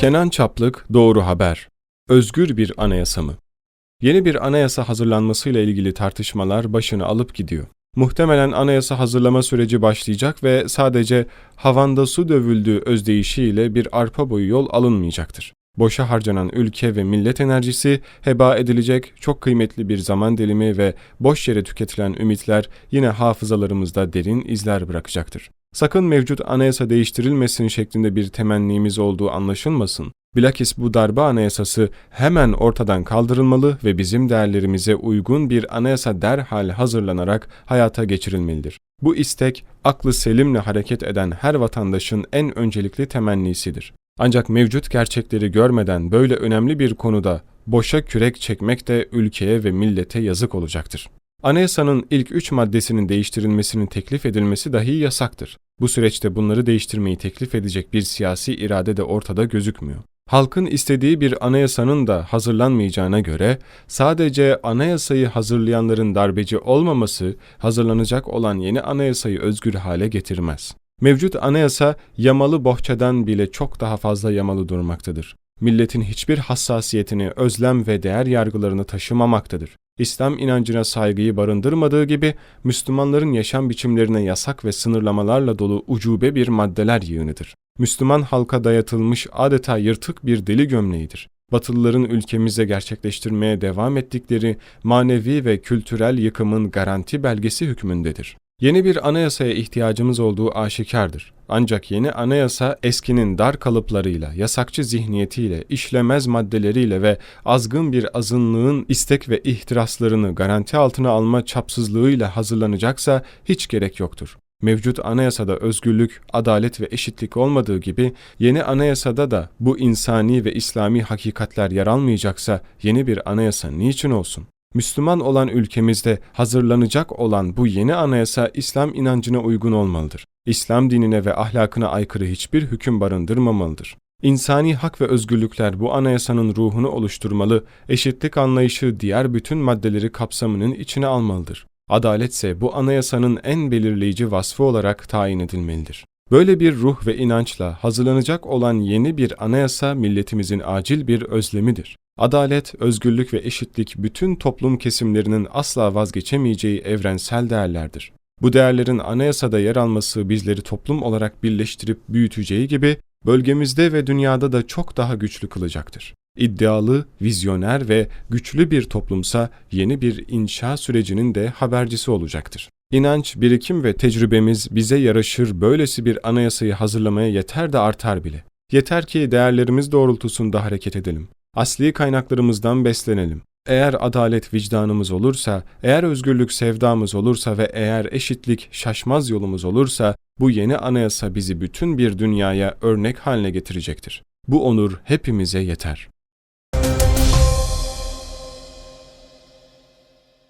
Kenan Çaplık Doğru Haber Özgür bir anayasa mı? Yeni bir anayasa hazırlanmasıyla ilgili tartışmalar başını alıp gidiyor. Muhtemelen anayasa hazırlama süreci başlayacak ve sadece havanda su dövüldüğü özdeyişiyle bir arpa boyu yol alınmayacaktır. Boşa harcanan ülke ve millet enerjisi heba edilecek çok kıymetli bir zaman dilimi ve boş yere tüketilen ümitler yine hafızalarımızda derin izler bırakacaktır. Sakın mevcut anayasa değiştirilmesin şeklinde bir temennimiz olduğu anlaşılmasın. Bilakis bu darbe anayasası hemen ortadan kaldırılmalı ve bizim değerlerimize uygun bir anayasa derhal hazırlanarak hayata geçirilmelidir. Bu istek, aklı selimle hareket eden her vatandaşın en öncelikli temennisidir. Ancak mevcut gerçekleri görmeden böyle önemli bir konuda boşa kürek çekmek de ülkeye ve millete yazık olacaktır. Anayasanın ilk üç maddesinin değiştirilmesinin teklif edilmesi dahi yasaktır. Bu süreçte bunları değiştirmeyi teklif edecek bir siyasi irade de ortada gözükmüyor. Halkın istediği bir anayasanın da hazırlanmayacağına göre sadece anayasayı hazırlayanların darbeci olmaması hazırlanacak olan yeni anayasayı özgür hale getirmez. Mevcut anayasa yamalı bohçadan bile çok daha fazla yamalı durmaktadır. Milletin hiçbir hassasiyetini, özlem ve değer yargılarını taşımamaktadır. İslam inancına saygıyı barındırmadığı gibi Müslümanların yaşam biçimlerine yasak ve sınırlamalarla dolu ucube bir maddeler yığınıdır. Müslüman halka dayatılmış adeta yırtık bir deli gömleğidir. Batılıların ülkemizde gerçekleştirmeye devam ettikleri manevi ve kültürel yıkımın garanti belgesi hükmündedir. Yeni bir anayasaya ihtiyacımız olduğu aşikardır. Ancak yeni anayasa eskinin dar kalıplarıyla, yasakçı zihniyetiyle, işlemez maddeleriyle ve azgın bir azınlığın istek ve ihtiraslarını garanti altına alma çapsızlığıyla hazırlanacaksa hiç gerek yoktur. Mevcut anayasada özgürlük, adalet ve eşitlik olmadığı gibi yeni anayasada da bu insani ve İslami hakikatler yer almayacaksa yeni bir anayasa niçin olsun? Müslüman olan ülkemizde hazırlanacak olan bu yeni anayasa İslam inancına uygun olmalıdır. İslam dinine ve ahlakına aykırı hiçbir hüküm barındırmamalıdır. İnsani hak ve özgürlükler bu anayasanın ruhunu oluşturmalı, eşitlik anlayışı diğer bütün maddeleri kapsamının içine almalıdır. Adalet ise bu anayasanın en belirleyici vasfı olarak tayin edilmelidir. Böyle bir ruh ve inançla hazırlanacak olan yeni bir anayasa milletimizin acil bir özlemidir. Adalet, özgürlük ve eşitlik bütün toplum kesimlerinin asla vazgeçemeyeceği evrensel değerlerdir. Bu değerlerin anayasada yer alması bizleri toplum olarak birleştirip büyüteceği gibi bölgemizde ve dünyada da çok daha güçlü kılacaktır. İddialı, vizyoner ve güçlü bir toplumsa yeni bir inşa sürecinin de habercisi olacaktır. İnanç, birikim ve tecrübemiz bize yaraşır böylesi bir anayasayı hazırlamaya yeter de artar bile. Yeter ki değerlerimiz doğrultusunda hareket edelim. Asli kaynaklarımızdan beslenelim. Eğer adalet vicdanımız olursa, eğer özgürlük sevdamız olursa ve eğer eşitlik şaşmaz yolumuz olursa, bu yeni anayasa bizi bütün bir dünyaya örnek haline getirecektir. Bu onur hepimize yeter.